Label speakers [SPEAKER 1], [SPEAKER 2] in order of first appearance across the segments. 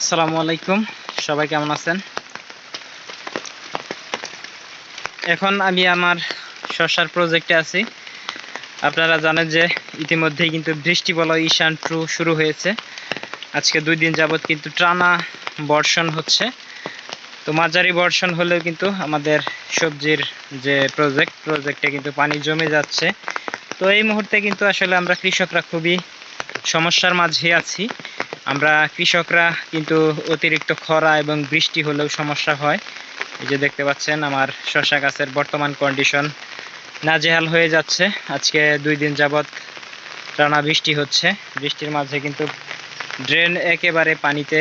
[SPEAKER 1] আসসালামু আলাইকুম। সবাই কেমন আছেন? এখন আমি আমার শশার প্রজেক্টে আছি। আপনারা জানেন যে ইতিমধ্যেই কিন্তু বৃষ্টি বলয় ঈশান ট্রু শুরু হয়েছে। আজকে দুই দিন যাবৎ কিন্তু টানা বর্ষণ হচ্ছে। তো মাঝারি বর্ষণ হলেও কিন্তু আমাদের সবজির যে প্রজেক্ট প্রজেক্টে কিন্তু পানি জমে যাচ্ছে। তো এই মুহূর্তে কিন্তু আসলে আমরা কৃষকরা খুবই সমস্যার মাঝে আছি। আমরা কৃষকরা কিন্তু অতিরিক্ত খরা এবং বৃষ্টি হলেও সমস্যা হয়। এই যে দেখতে পাচ্ছেন, আমার শশা গাছের বর্তমান কন্ডিশন নাজেহাল হয়ে যাচ্ছে। আজকে দুই দিন যাবৎ টানা বৃষ্টি হচ্ছে। বৃষ্টির মাঝে কিন্তু ড্রেন একেবারে পানিতে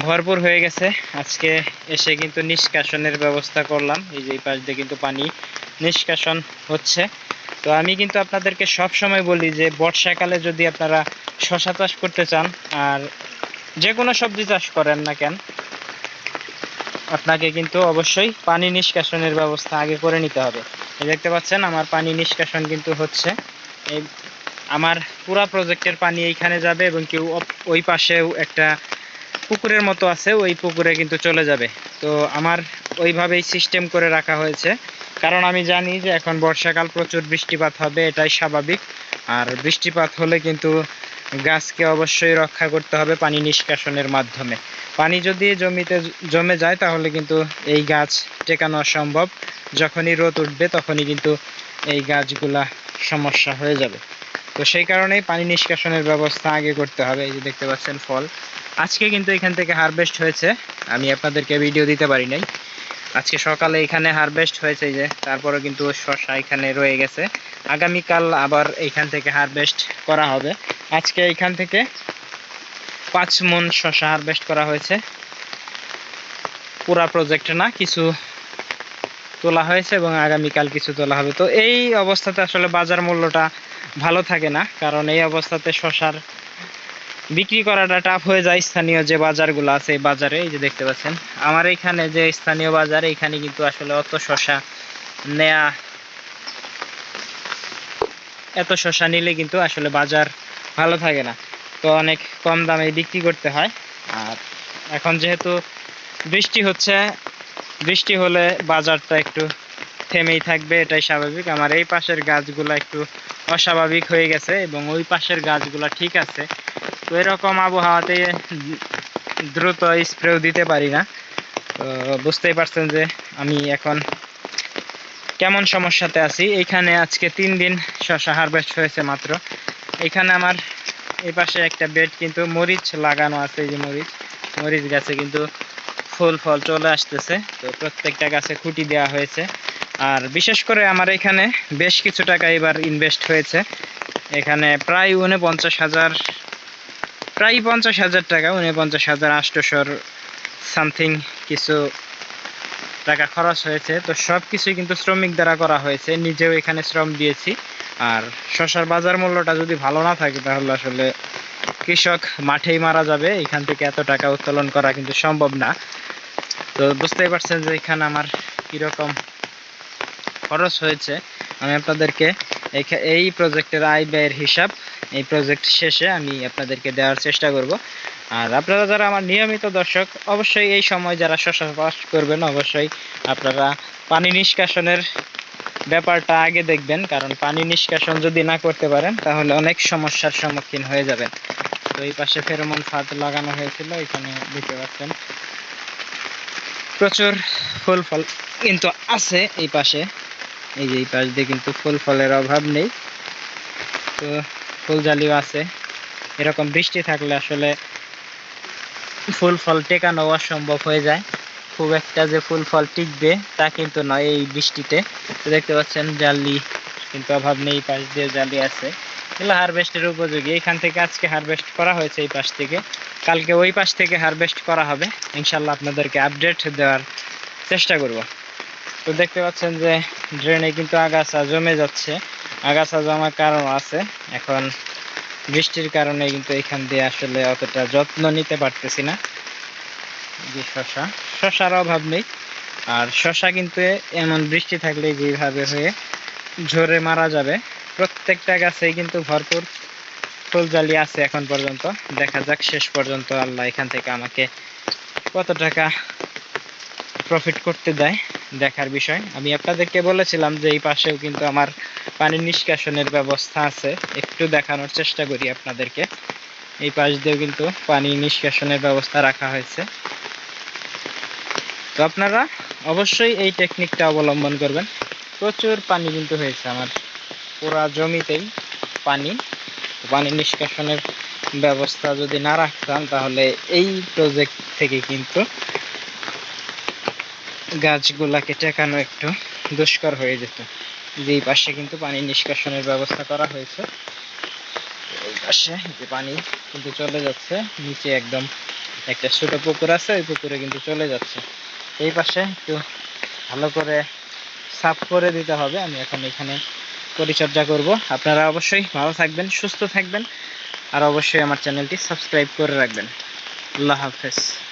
[SPEAKER 1] ভরপুর হয়ে গেছে। আজকে এসে কিন্তু নিষ্কাশনের ব্যবস্থা করলাম। এই যে এই পাশ দিয়ে কিন্তু পানি নিষ্কাশন হচ্ছে। তো আমি কিন্তু আপনাদেরকে সব সময় বলি যে বর্ষাকালে যদি আপনারা শশা চাষ করতে চান, আর যে কোনো সবজি চাষ করেন না কেন, আপনাকে কিন্তু অবশ্যই পানি নিষ্কাশনের ব্যবস্থা আগে করে নিতে হবে। দেখতে পাচ্ছেন, আমার পানি নিষ্কাশন কিন্তু হচ্ছে। এই আমার পুরা প্রজেক্টের পানি এইখানে যাবে এবং কেউ ওই পাশেও একটা পুকুরের মতো আছে, ওই পুকুরে কিন্তু চলে যাবে। তো আমার ওইভাবেই সিস্টেম করে রাখা হয়েছে। কারণ আমি জানি যে এখন বর্ষাকাল প্রচুর বৃষ্টিপাত হবে, এটাই স্বাভাবিক। আর বৃষ্টিপাত হলে কিন্তু গাছকে অবশ্যই রক্ষা করতে হবে পানি নিষ্কাশনের মাধ্যমে। পানি যদি জমিতে জমে যায় তাহলে কিন্তু এই গাছ টেকানো অসম্ভব। যখনই রোদ উঠবে তখনই কিন্তু এই গাছগুলা সমস্যা হয়ে যাবে। তো সেই কারণেই পানি নিষ্কাশনের ব্যবস্থা আগে করতে হবে, এই যে দেখতে পাচ্ছেন ফল। আজকে কিন্তু এখান থেকে হারভেস্ট হয়েছে, আমি আপনাদেরকে ভিডিও দিতে পারি নাই। আজকে সকালে এখানে হারভেস্ট হয়েছে যে তারপরে কিন্তু শশা এখানে রয়ে গেছে। আগামীকাল আবার এইখান থেকে হারভেস্ট করা হবে। আজকে এইখান থেকে পাঁচ মন শশা হারভেস্ট করা হয়েছে। পুরা প্রজেক্ট না, কিছু তোলা হয়েছে এবং আগামীকাল কিছু তোলা হবে। তো এই অবস্থাতে আসলে বাজার মূল্যটা ভালো থাকে না, কারণ এই অবস্থাতে শশার বিক্রি করাটা টাফ হয়ে যায় স্থানীয় যে বাজারগুলো আছে এই বাজারে, এই যে দেখতে পাচ্ছেন। আমার এখানে যে স্থানীয় বাজার, এখানে কিন্তু আসলে অত শশা নেয়া, এত শশা নিলে কিন্তু আসলে বাজার ভালো থাকে না। তো অনেক কম দামে বিক্রি করতে হয়। আর এখন যেহেতু বৃষ্টি হচ্ছে, বৃষ্টি হলে বাজারটা একটু থেমেই থাকবে, এটাই স্বাভাবিক। আমার এই পাশের গাছগুলো একটু অস্বাভাবিক হয়ে গেছে এবং ওই পাশের গাছগুলো ঠিক আছে। তো এরকম আবহাওয়াতে দ্রুত স্প্রেও দিতে পারি না। তো বুঝতেই পারছেন যে আমি এখন কেমন সমস্যাতে আছি। এইখানে আজকে তিন দিন শশা হারভেস্ট হয়েছে মাত্র। এখানে আমার এই পাশে একটা বেড কিন্তু মরিচ লাগানো আছে, এই যে মরিচ। মরিচ গাছে কিন্তু ফুল ফল চলে আসতেছে। তো প্রত্যেকটা গাছে খুঁটি দেওয়া হয়েছে। আর বিশেষ করে আমার এখানে বেশ কিছু টাকা এবার ইনভেস্ট হয়েছে। এখানে প্রায় উনপঞ্চাশ হাজার প্রায় পঞ্চাশ হাজার টাকা, উনি পঞ্চাশ হাজার আষ্টশোর সামথিং কিছু টাকা খরচ হয়েছে। তো সব কিছুই কিন্তু শ্রমিক দ্বারা করা হয়েছে। নিজেও এখানে শ্রম দিয়েছি। আর শশার বাজার মূল্যটা যদি ভালো না থাকে, তাহলে আসলে কৃষক মাঠেই মারা যাবে। এখান থেকে এত টাকা উত্তোলন করা কিন্তু সম্ভব না। তো বুঝতেই পারছেন যে এখানে আমার কীরকম খরচ হয়েছে। আমি আপনাদেরকে এই প্রজেক্টের আয় ব্যয়ের হিসাব এই প্রজেক্ট শেষে আমি আপনাদেরকে দেওয়ার চেষ্টা করব। আর আপনারা যারা আমার নিয়মিত দর্শক, অবশ্যই এই সময় যারা শশা চাষ করবেন, অবশ্যই আপনারা পানি নিষ্কাশনের ব্যাপারটা আগে দেখবেন। কারণ পানি নিষ্কাশন যদি না করতে পারেন, তাহলে অনেক সমস্যার সম্মুখীন হয়ে যাবেন। তো এই পাশে ফেরোমন ফাঁদ লাগানো হয়েছিল, এখানে দেখতে পাচ্ছেন। প্রচুর ফুল ফল কিন্তু আছে এই পাশে। এই যে এই পাশ দিয়ে কিন্তু ফুল ফলের অভাব নেই। তো ফুলজালিও আছে। এরকম বৃষ্টি থাকলে আসলে ফুল ফল টেকানো অসম্ভব হয়ে যায়। খুব একটা যে ফুল ফল টিকবে তা কিন্তু নয় এই বৃষ্টিতে। তো দেখতে পাচ্ছেন জালি, কিন্তু অভাব নেই পাশ দিয়ে জালি আছে। এগুলো হারভেস্টের উপযোগী। এখান থেকে আজকে হারভেস্ট করা হয়েছে এই পাশ থেকে। কালকে ওই পাশ থেকে হারভেস্ট করা হবে। ইনশাল্লাহ আপনাদেরকে আপডেট দেওয়ার চেষ্টা করব। তো দেখতে পাচ্ছেন যে ড্রেনে কিন্তু আগাছা জমে যাচ্ছে। আগাছা জমার কারণ আছে। এখন বৃষ্টির কারণে কিন্তু এখান দিয়ে আসলে অতটা যত্ন নিতে পারতেছি না। যে শশা, শশার অভাব নেই। আর শশা কিন্তু এমন বৃষ্টি থাকলে যেভাবে হয়ে ঝরে মারা যাবে, প্রত্যেকটা গাছেই কিন্তু ভরপুর ফুলজালি আছে এখন পর্যন্ত। দেখা যাক শেষ পর্যন্ত আল্লাহ এখান থেকে আমাকে কত টাকা প্রফিট করতে দেয় দেখার বিষয়। আমি আপনাদেরকে বলেছিলাম যে এই পাশেও কিন্তু আমার পানি নিষ্কাশনের ব্যবস্থা আছে। একটু দেখানোর চেষ্টা করি আপনাদেরকে। এই পাশ দিয়েও কিন্তু পানি নিষ্কাশনের ব্যবস্থা রাখা হয়েছে। তো আপনারা অবশ্যই এই টেকনিকটা অবলম্বন করবেন। প্রচুর পানি কিন্তু হয়েছে আমার পুরা জমিতেই পানি। পানি নিষ্কাশনের ব্যবস্থা যদি না রাখতাম তাহলে এই প্রজেক্ট থেকে কিন্তু গাছগুলাকে টেকানো একটু দুষ্কর হয়ে যেত? যে পাশে কিন্তু পানি নিষ্কাশনের ব্যবস্থা করা হয়েছে। এই পাশে যে পানি কিন্তু চলে যাচ্ছে, নিচে একদম একটা ছোট পুকুর আছে, ওই পুকুরে কিন্তু চলে যাচ্ছে। এই পাশে একটু ভালো করে সাফ করে দিতে হবে। আমি এখন এখানে পরিচর্যা করব। আপনারা অবশ্যই ভালো থাকবেন, সুস্থ থাকবেন, আর অবশ্যই আমার চ্যানেলটি সাবস্ক্রাইব করে রাখবেন। আল্লাহ হাফেজ।